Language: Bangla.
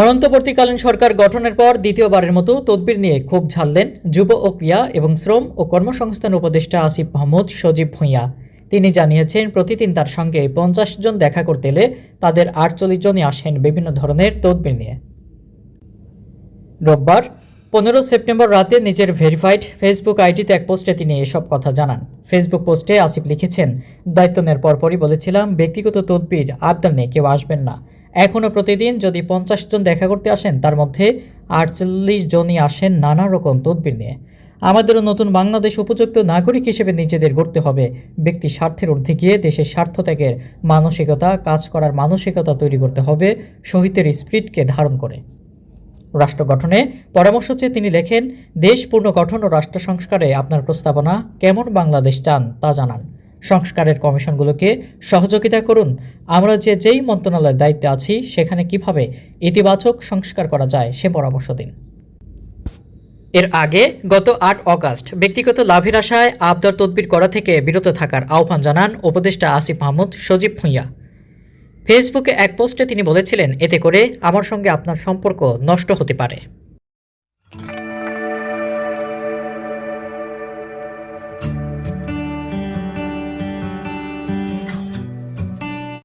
অনন্তবর্তীকালীন সরকার গঠনের পর দ্বিতীয়বারের মতো তদবির নিয়ে ক্ষোভ ঝাড়লেন যুব ও ক্রিয়া এবং শ্রম ও কর্মসংস্থান উপদেষ্টা আসিফ মাহমুদ সজীব ভূঁইয়া। তিনি জানিয়েছেন, প্রতিদিন তার সঙ্গে পঞ্চাশ জন দেখা করতে এলে তাদের আটচল্লিশ জনই আসেন বিভিন্ন ধরনের তদবির নিয়ে। রোববার পনেরো সেপ্টেম্বর রাতে নিজের ভেরিফাইড ফেসবুক আইডিতে এক পোস্টে তিনি এসব কথা জানান। ফেসবুক পোস্টে আসিফ লিখেছেন, দায়িত্ব নেওয়ার পরপরই বলেছিলাম, ব্যক্তিগত তদবির আবদার নিয়ে কেউ আসবেন না। এখনও প্রতিদিন যদি পঞ্চাশ জন দেখা করতে আসেন, তার মধ্যে আটচল্লিশ জনই আসেন নানা রকম তদবির নিয়ে। আমাদেরও নতুন বাংলাদেশ উপযুক্ত নাগরিক হিসেবে নিজেদের গড়তে হবে। ব্যক্তি স্বার্থের ঊর্ধ্বে গিয়ে দেশের স্বার্থ ত্যাগের মানসিকতা, কাজ করার মানসিকতা তৈরি করতে হবে, শহীদের স্পিরিটকে ধারণ করে। রাষ্ট্র গঠনে পরামর্শ চেয়ে তিনি লেখেন, দেশ পূর্ণ গঠন ও রাষ্ট্র সংস্কারে আপনার প্রস্তাবনা কেমন বাংলাদেশ চান তা জানান। সংস্কারের কমিশনগুলোকে সহযোগিতা করুন। আমরা যে যেই মন্ত্রণালয়ের দায়িত্বে আছি, সেখানে কীভাবে ইতিবাচক সংস্কার করা যায় সে পরামর্শ দিন। এর আগে গত আট অগাস্ট ব্যক্তিগত লাভের আশায় আবদার তদবির করা থেকে বিরত থাকার আহ্বান জানান উপদেষ্টা আসিফ মাহমুদ সজীব ভুঁইয়া। ফেসবুকে এক পোস্টে তিনি বলেছিলেন, এতে করে আমার সঙ্গে আপনার সম্পর্ক নষ্ট হতে পারে।